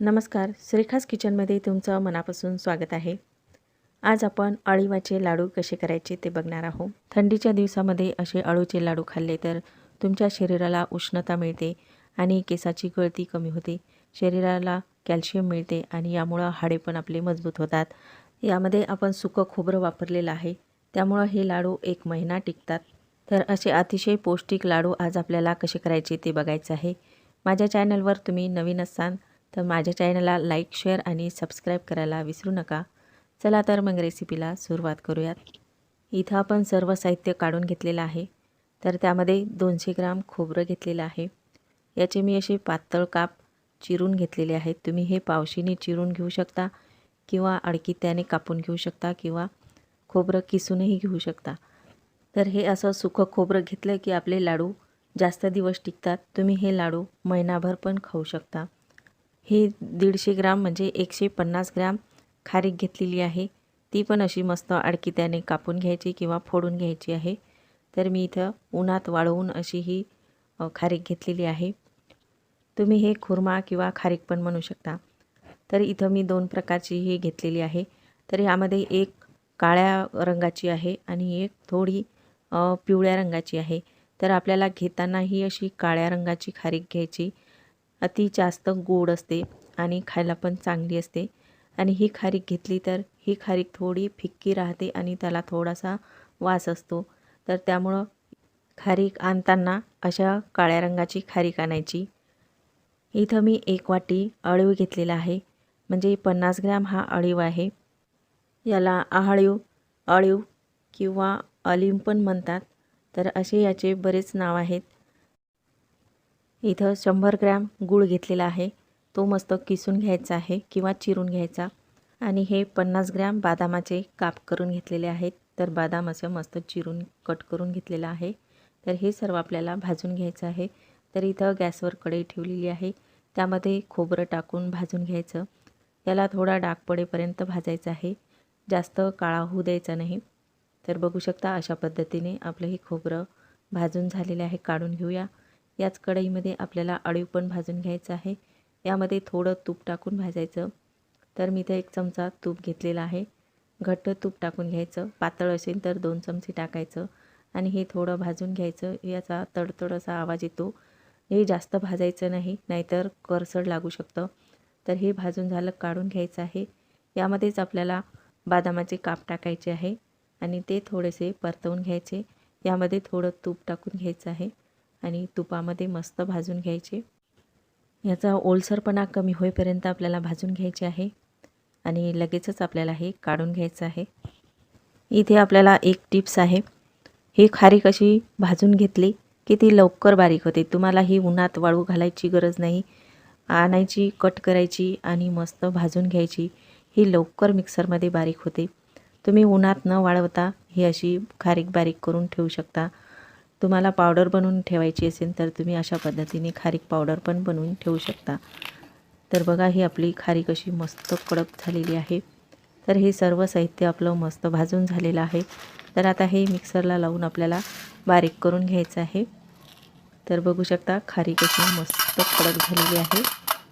नमस्कार श्रीखास किचनमध्ये तुमचं मनापासून स्वागत आहे. आज आपण अळीवाचे लाडू कसे करायचे ते बघणार आहोत. थंडीच्या दिवसामध्ये असे अळूचे लाडू खाल्ले तर तुमच्या शरीराला उष्णता मिळते आणि केसाची गळती कमी होते. शरीराला कॅल्शियम मिळते आणि यामुळं हाडे पण आपले मजबूत होतात. यामध्ये आपण सुकं खोबरं वापरलेलं आहे. त्यामुळं हे लाडू एक महिना टिकतात. तर असे अतिशय पौष्टिक लाडू आज आपल्याला कसे करायचे ते बघायचं आहे. माझ्या चॅनलवर तुम्ही नवीन असाल तर माझ्या चॅनलला लाईक शेअर आणि सबस्क्राईब करायला विसरू नका. चला तर मग रेसिपीला सुरुवात करूयात. इथं आपण सर्व साहित्य काढून घेतलेलं आहे. तर त्यामध्ये दोनशे ग्राम खोबरं घेतलेलं आहे. याचे मी असे पातळ काप चिरून घेतलेले आहेत. तुम्ही हे पावशीने चिरून घेऊ शकता किंवा अडकित्याने कापून घेऊ शकता किंवा खोबरं किसूनही घेऊ शकता. तर हे असं सुखं खोबरं घेतलं की आपले लाडू जास्त दिवस टिकतात. तुम्ही हे लाडू महिनाभर पण खाऊ शकता. ही दीडशे ग्राम म्हणजे एकशे पन्नास ग्राम खारीक घेतलेली आहे. ती पण अशी मस्त अडकित्याने कापून घ्यायची किंवा फोडून घ्यायची आहे. तर मी इथं उन्हात वाळवून अशी ही खारीक घेतलेली आहे. तुम्ही हे खुर्मा किंवा खारीक पण म्हणू शकता. तर इथं मी दोन प्रकारची ही घेतलेली आहे. तर यामध्ये एक काळ्या रंगाची आहे आणि एक थोडी पिवळ्या रंगाची आहे. तर आपल्याला घेताना ही अशी काळ्या रंगाची खारीक घ्यायची. अति जास्त गोड असते आणि खायला पण चांगली असते. आणि ही खारीक घेतली तर ही खारीक थोडी फिक्की राहते आणि त्याला थोडासा वास असतो. तर त्यामुळं खारीक आणताना अशा काळ्या रंगाची खारीक आणायची. इथं मी एक वाटी अळीव घेतलेला आहे. म्हणजे पन्नास ग्रॅम हा अळीव आहे. याला आहळीव अळीव किंवा अलिम पण म्हणतात. तर असे याचे बरेच नाव आहेत. इथं शंभर ग्रॅम गूळ घेतलेला आहे. तो मस्त किसून घ्यायचा आहे किंवा चिरून घ्यायचा. आणि हे पन्नास ग्रॅम बदामाचे काप करून घेतलेले आहेत. तर बदाम असं मस्त चिरून कट करून घेतलेलं आहे. तर हे सर्व आपल्याला भाजून घ्यायचं आहे. तर इथं गॅसवर कढई ठेवलेली आहे. त्यामध्ये खोबरं टाकून भाजून घ्यायचं. याला थोडा डाग पडेपर्यंत भाजायचं आहे. जास्त काळा होऊ द्यायचा नाही. तर बघू शकता अशा पद्धतीने आपलं हे खोबरं भाजून झालेले आहे. काढून घेऊया. याच कढईमध्ये आपल्याला अळीव पण भाजून घ्यायचं आहे. यामध्ये थोडं तूप टाकून भाजायचं. तर मी इथं एक चमचा तूप घेतलेला आहे. घट्ट तूप टाकून घ्यायचं. पातळ असेल तर दोन चमचे टाकायचं. आणि हे थोडं भाजून घ्यायचं. याचा तडतड असा आवाज येतो. हे जास्त भाजायचं नाही नाहीतर करसड लागू शकतं. तर हे भाजून झालं काढून घ्यायचं आहे. यामध्येच आपल्याला बदामाचे काप टाकायचे आहे. आणि ते थोडेसे परतवून घ्यायचे. यामध्ये थोडं तूप टाकून घ्यायचं आहे. आणि तुपामध्ये मस्त भाजून घ्यायचे. याचा ओलसरपणा कमी होईपर्यंत आपल्याला भाजून घ्यायचे आहे. आणि लगेचच आपल्याला हे काढून घ्यायचं आहे. इथे आपल्याला एक टिप्स आहे. ही खारीक अशी भाजून घेतली की ती लवकर बारीक होते. तुम्हाला ही उन्हात वाळू घालायची गरज नाही. आणायची कट करायची आणि मस्त भाजून घ्यायची. ही लवकर मिक्सरमध्ये बारीक होते. तुम्ही उन्हात न वाळवता ही अशी खारीक बारीक करून ठेवू शकता. तुम्हाला पावडर बनवून ठेवायची असेल तर तुम्ही अशा पद्धतीने खारीक पावडर पण बनवून ठेवू शकता. तर बघा ही आपली खारीक अशी मस्त कडक झालेली आहे. तर हे सर्व साहित्य आपलं मस्त भाजून झालेलं आहे. तर आता हे मिक्सरला लावून आपल्याला बारीक करून घ्यायचं आहे. तर बघू शकता खारीक अशी मस्त कडक झालेली आहे.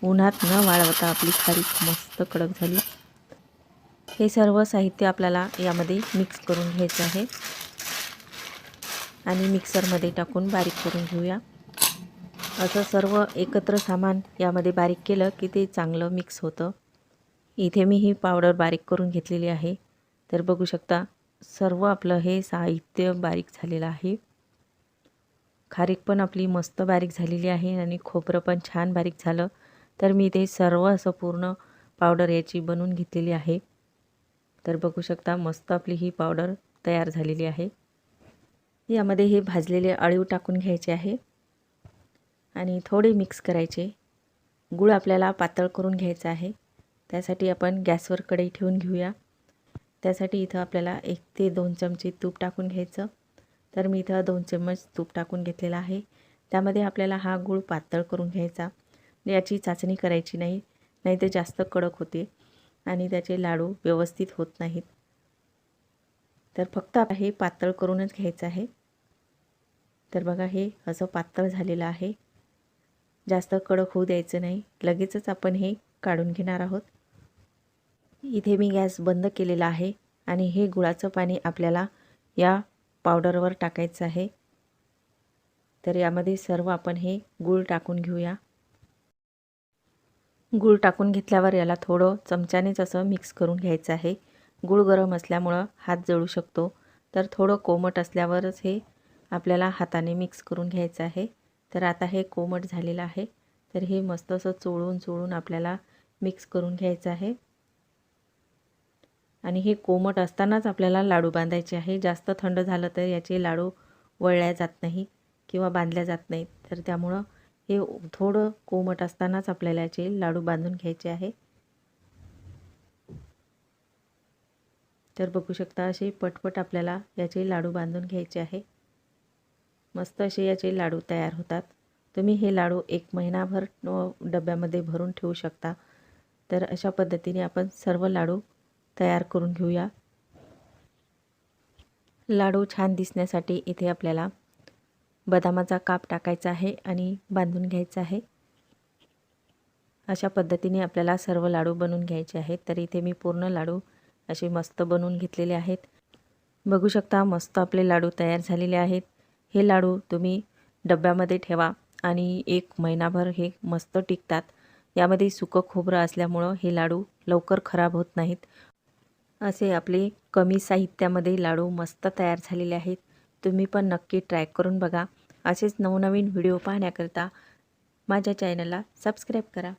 उन्हात न वाळवता आपली खारीक मस्त कडक झाली. हे सर्व साहित्य आपल्याला यामध्ये मिक्स करून घ्यायचं आहे. आणि मिक्सरमध्ये टाकून बारीक करून घेऊया. असं सर्व एकत्र सामान यामध्ये बारीक केलं की ते चांगलं मिक्स होतं. इथे मी ही पावडर बारीक करून घेतलेली आहे. तर बघू शकता सर्व आपलं हे साहित्य बारीक झालेलं आहे. खारीक पण आपली मस्त बारीक झालेली आहे आणि खोबरं पण छान बारीक झालं. तर मी ते सर्व असं पूर्ण पावडर याची बनवून घेतलेली आहे. तर बघू शकता मस्त आपली ही पावडर तयार झालेली आहे. यामध्ये हे भाजलेले अळीव टाकून घ्यायचे आहे. आणि थोडे मिक्स करायचे. गूळ आपल्याला पातळ करून घ्यायचा आहे. त्यासाठी आपण गॅसवर कढई ठेवून घेऊया. त्यासाठी इथं आपल्याला एक ते दोन चमचे तूप टाकून घ्यायचं. तर मी इथं दोन चम्मच तूप टाकून घेतलेला आहे. त्यामध्ये आपल्याला हा गूळ पातळ करून घ्यायचा. याची चाचणी करायची नाही नाही जास्त कडक होते आणि त्याचे लाडू व्यवस्थित होत नाहीत. तर फक्त हे पातळ करूनच घ्यायचं आहे. तर बघा हे असं पातळ झालेलं आहे. जास्त कडक होऊ द्यायचं नाही. लगेचच आपण हे काढून घेणार आहोत. इथे मी गॅस बंद केलेला आहे आणि हे गुळाचं पाणी आपल्याला या पावडरवर टाकायचं आहे. तर यामध्ये सर्व आपण हे गूळ टाकून घेऊया. गूळ टाकून घेतल्यावर याला थोडं चमच्यानेच असं मिक्स करून घ्यायचं आहे. गूळ गरम असल्यामुळं हात जळू शकतो. तर थोडं कोमट असल्यावरच हे आपल्याला हाताने मिक्स करून घ्यायचं आहे. तर आता हे कोमट झालेलं आहे. तर हे मस्त असं चोळून चोळून आपल्याला मिक्स करून घ्यायचं आहे. आणि हे कोमट असतानाच आपल्याला लाडू बांधायचे आहे. जास्त थंड झालं तर याचे लाडू वळल्या जात नाही किंवा बांधल्या जात नाहीत तर त्यामुळं हे थोडं कोमट असतानाच आपल्याला याचे लाडू बांधून घ्यायचे आहे. तर बघू शकता असे पटपट आपल्याला याचे लाडू बांधून घ्यायचे आहे. मस्त असे याचे लाडू तयार होतात. तुम्ही हे लाडू एक महिनाभर डब्यामध्ये भरून ठेवू शकता. तर अशा पद्धतीने आपण सर्व लाडू तयार करून घेऊया. लाडू छान दिसण्यासाठी इथे आपल्याला बदामाचा काप टाकायचा आहे आणि बांधून घ्यायचा आहे. अशा पद्धतीने आपल्याला सर्व लाडू बनवून घ्यायचे आहेत. तर इथे मी पूर्ण लाडू असे मस्त बनवून घेतलेले आहेत. बघू शकता मस्त आपले लाडू तयार झालेले आहेत. हे लाडू तुम्ही डब्यामध्ये ठेवा आणि एक महिनाभर हे मस्त टिकतात. यामध्ये सुकं खोबरं असल्यामुळं हे लाडू लवकर खराब होत नाहीत. असे आपले कमी साहित्यामध्ये लाडू मस्त तयार झालेले आहेत. तुम्ही पण नक्की ट्राय करून बघा. असेच नवनवीन व्हिडिओ पाहण्याकरता माझ्या चॅनलला सबस्क्राईब करा.